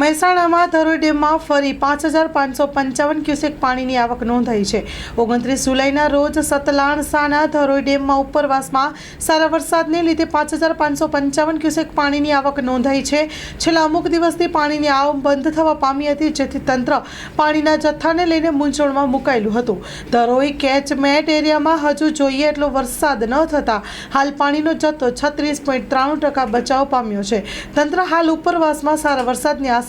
મહેસાણામાં ધરોઈ ડેમમાં ફરી પાંચ હજાર પાંચસો પંચાવન ક્યુસેક પાણીની આવક નોંધાઈ છે. ઓગણત્રીસ જુલાઈના રોજ સતલાણ સાના ધરોઈ ડેમમાં ઉપરવાસમાં સારા વરસાદને લીધે પાંચ હજાર પાંચસો પંચાવન ક્યુસેક પાણીની આવક નોંધાઈ છે. છેલ્લા અમુક દિવસથી પાણીની આવક બંધ થવા પામી હતી, જેથી તંત્ર પાણીના જથ્થાને લઈને મૂંઝવણમાં મુકાયેલું હતું. ધરોઈ કેચમેટ એરિયામાં હજુ જોઈએ એટલો વરસાદ ન થતાં હાલ પાણીનો જથ્થો છત્રીસ પોઈન્ટ ત્રાણું ટકા બચાવ પામ્યો છે. તંત્ર હાલ ઉપરવાસમાં સારા વરસાદની આશા